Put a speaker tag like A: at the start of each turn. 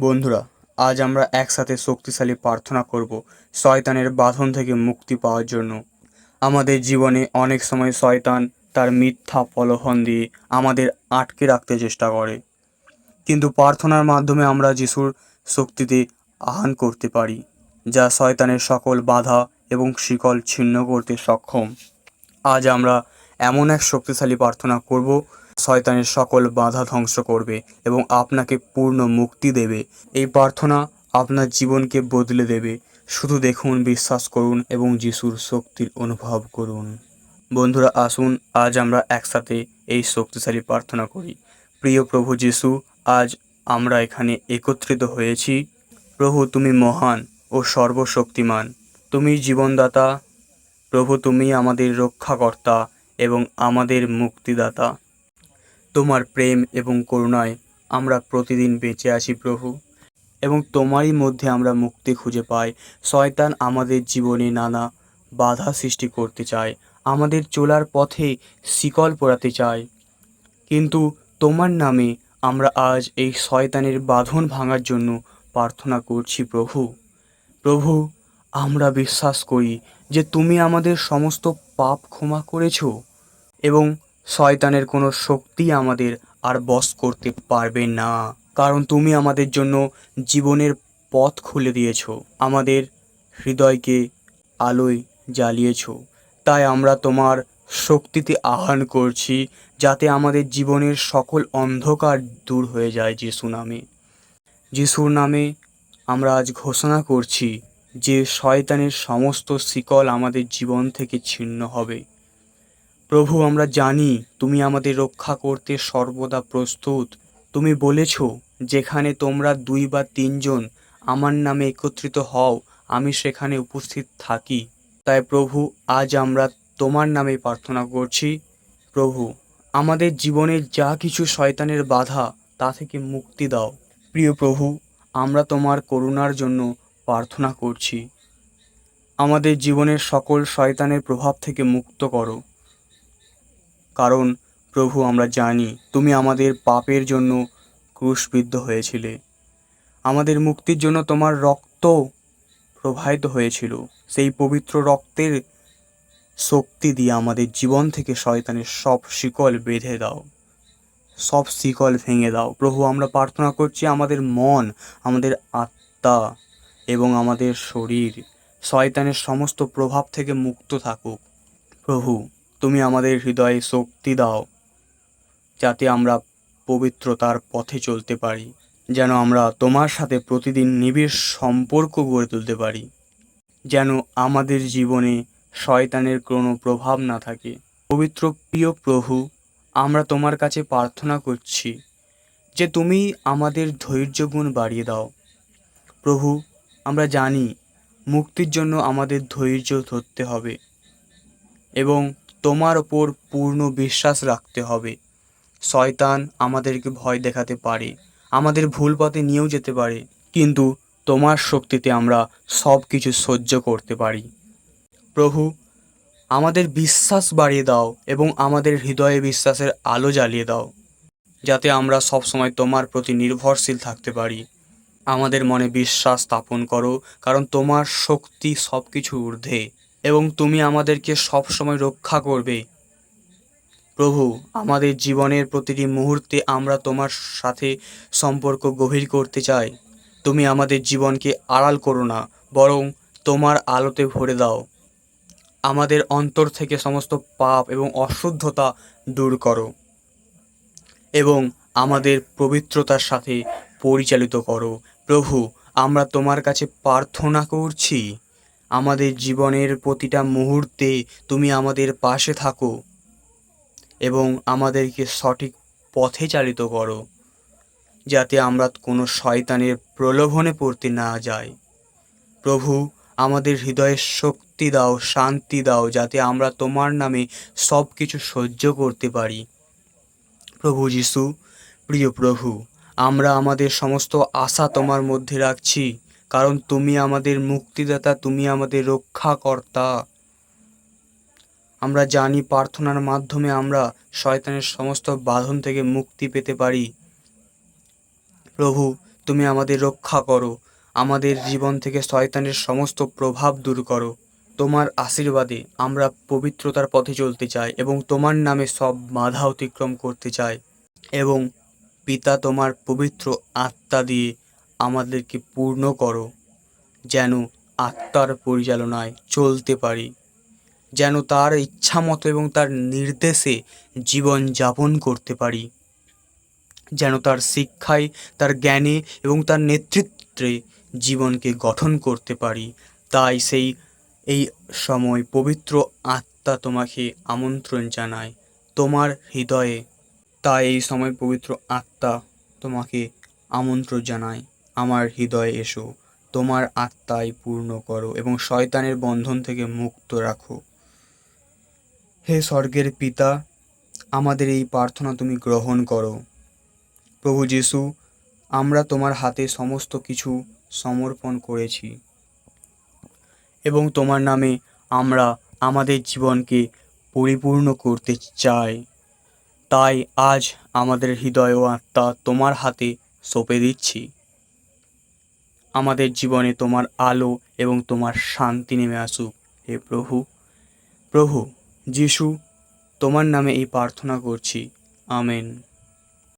A: বন্ধুরা, আজ আমরা একসাথে শক্তিশালী প্রার্থনা করব শয়তানের বাঁধন থেকে মুক্তি পাওয়ার জন্য। আমাদের জীবনে অনেক সময় শয়তান তার মিথ্যা প্রলোভন দিয়ে আমাদের আটকে রাখতে চেষ্টা করে। কিন্তু প্রার্থনার মাধ্যমে আমরা যিশুর শক্তিতে আহ্বান করতে পারি, যা শয়তানের সকল বাধা এবং শিকল ছিন্ন করতে সক্ষম। আজ আমরা এমন এক শক্তিশালী প্রার্থনা করব শয়তানের সকল বাধা ধ্বংস করবে এবং আপনাকে পূর্ণ মুক্তি দেবে। এই প্রার্থনা আপনার জীবনকে বদলে দেবে। শুধু দেখুন, বিশ্বাস করুন এবং যিশুর শক্তির অনুভব করুন। বন্ধুরা, আসুন, আজ আমরা একসাথে এই শক্তিশালী প্রার্থনা করি। প্রিয় প্রভু যিশু, আজ আমরা এখানে একত্রিত হয়েছি। প্রভু, তুমি মহান ও সর্বশক্তিমান। তুমি জীবনদাতা। প্রভু, তুমি আমাদের রক্ষাকর্তা এবং আমাদের মুক্তিদাতা। তোমার প্রেম এবং করুণায় আমরা প্রতিদিন বেঁচে আছি প্রভু, এবং তোমারই মধ্যে আমরা মুক্তি খুঁজে পাই। শয়তান আমাদের জীবনে নানা বাধা সৃষ্টি করতে চায়, আমাদের চলার পথে শিকল পোড়াতে চায়। কিন্তু তোমার নামে আমরা আজ এই শয়তানের বাঁধন ভাঙার জন্য প্রার্থনা করছি প্রভু। প্রভু, আমরা বিশ্বাস করি যে তুমি আমাদের সমস্ত পাপ ক্ষমা করেছ, এবং শয়তানের কোনো শক্তি আমাদের আর বশ করতে পারবে না। কারণ তুমি আমাদের জন্য জীবনের পথ খুলে দিয়েছ। আমাদের হৃদয়কে আলোয় জ্বালিয়েছ। তাই আমরা তোমার শক্তিতে আহ্বান করছি যাতে আমাদের জীবনের সকল অন্ধকার দূর হয়ে যায় যিশু নামে। যিশুর নামে আমরা আজ ঘোষণা করছি যে শয়তানের সমস্ত শিকল আমাদের জীবন থেকে ছিন্ন হবে। প্রভু, আমরা জানি তুমি আমাদের রক্ষা করতে সর্বদা প্রস্তুত। তুমি বলেছ, যেখানে তোমরা দুই বা তিনজন আমার নামে একত্রিত হও, আমি সেখানে উপস্থিত থাকি। তাই প্রভু, আজ আমরা তোমার নামে প্রার্থনা করছি। প্রভু, আমাদের জীবনে যা কিছু শয়তানের বাধা, তা থেকে মুক্তি দাও। প্রিয় প্রভু, আমরা তোমার করুণার জন্য প্রার্থনা করছি। আমাদের জীবনের সকল শয়তানের প্রভাব থেকে মুক্ত করো। কারণ, প্রভু, আমরা জানি তুমি আমাদের পাপের জন্য ক্রুশবিদ্ধ হয়েছিলে। আমাদের মুক্তির জন্য তোমার রক্ত প্রবাহিত হয়েছিল। সেই পবিত্র রক্তের শক্তি দিয়ে আমাদের জীবন থেকে শয়তানের সব শিকল বেঁধে দাও। সব শিকল ভেঙে দাও। প্রভু, আমরা প্রার্থনা করছি আমাদের মন, আমাদের আত্মা এবং আমাদের শরীর শয়তানের সমস্ত প্রভাব থেকে মুক্ত থাকুক। প্রভু তুমি আমাদের হৃদয়ে শক্তি দাও, যাতে আমরা পবিত্রতার পথে চলতে পারি, যেন আমরা তোমার সাথে প্রতিদিন নিবিড় সম্পর্ক গড়ে তুলতে পারি, যেন আমাদের জীবনে শয়তানের কোনো প্রভাব না থাকে। পবিত্র প্রিয় প্রভু, আমরা তোমার কাছে প্রার্থনা করছি যে তুমি আমাদের ধৈর্য গুণ বাড়িয়ে দাও। প্রভু, আমরা জানি মুক্তির জন্য আমাদের ধৈর্য ধরতে হবে এবং তোমার ওপর পূর্ণ বিশ্বাস রাখতে হবে। শয়তান আমাদেরকে ভয় দেখাতে পারে, আমাদের ভুল পথে নিয়েও যেতে পারে, কিন্তু তোমার শক্তিতে আমরা সব কিছু সহ্য করতে পারি। প্রভু, আমাদের বিশ্বাস বাড়িয়ে দাও এবং আমাদের হৃদয়ে বিশ্বাসের আলো জ্বালিয়ে দাও, যাতে আমরা সবসময় তোমার প্রতি নির্ভরশীল থাকতে পারি। আমাদের মনে বিশ্বাস স্থাপন করো, কারণ তোমার শক্তি সব কিছু ঊর্ধ্বে। এবং তুমি আমাদেরকে সবসময় রক্ষা করবে। প্রভু, আমাদের জীবনের প্রতিটি মুহূর্তে আমরা তোমার সাথে সম্পর্ক গভীর করতে চাই। তুমি আমাদের জীবনকে আড়াল করো না, বরং তোমার আলোতে ভরে দাও। আমাদের অন্তর থেকে সমস্ত পাপ এবং অশুদ্ধতা দূর করো এবং আমাদের পবিত্রতার সাথে পরিচালিত করো। প্রভু, আমরা তোমার কাছে প্রার্থনা করছি। আমাদের জীবনের প্রতিটা মুহূর্তে তুমি আমাদের পাশে থাকো এবং আমাদেরকে সঠিক পথে চালিত করো, যাতে আমরা কোনো শয়তানের প্রলোভনে পড়তে না যাই। প্রভু, আমাদের হৃদয়ে শক্তি দাও, শান্তি দাও, যাতে আমরা তোমার নামে সব কিছু সহ্য করতে পারি। প্রভু যিশু, প্রিয় প্রভু, আমরা আমাদের সমস্ত আশা তোমার মধ্যে রাখছি। কারণ তুমি আমাদের মুক্তিদাতা, তুমি আমাদের রক্ষাকর্তা। আমরা জানি প্রার্থনার মাধ্যমে আমরা শয়তানের সমস্ত বাঁধন থেকে মুক্তি পেতে পারি। প্রভু, তুমি আমাদের রক্ষা করো। আমাদের জীবন থেকে শয়তানের সমস্ত প্রভাব দূর করো। তোমার আশীর্বাদে আমরা পবিত্রতার পথে চলতে চাই এবং তোমার নামে সব বাধা অতিক্রম করতে চাই এবং পিতা তোমার পবিত্র আত্মা দিয়ে আমাদেরকে পূর্ণ করো, যেন আত্মার পরিচালনায় চলতে পারি, যেন তার ইচ্ছা মতো এবং তার নির্দেশে জীবন যাপন করতে পারি, যেন তার শিক্ষায়, তার জ্ঞানে এবং তার নেতৃত্বে জীবনকে গঠন করতে পারি। তাই সেই, এই সময় পবিত্র আত্মা তোমাকে আমন্ত্রণ জানায়, তোমার হৃদয়ে। তাই এই সময় পবিত্র আত্মা তোমাকে আমন্ত্রণ জানায়। আমার হৃদয়ে এসো, তোমার আত্মায় পূর্ণ করো এবং শয়তানের বন্ধন থেকে মুক্ত রাখো। হে স্বর্গের পিতা, আমাদের এই প্রার্থনা তুমি গ্রহণ করো। প্রভু যিশু, আমরা তোমার হাতে সমস্ত কিছু সমর্পণ করেছি এবং তোমার নামে আমরা আমাদের জীবনকে পরিপূর্ণ করতে চাই। তাই আজ আমাদের হৃদয় ও আত্মা তোমার হাতে সঁপে দিচ্ছি। আমাদের জীবনে তোমার আলো এবং তোমার শান্তি নেমে আসুক। হে প্রভু প্রভু, যিশু, তোমার নামে এই প্রার্থনা করছি। আমেন।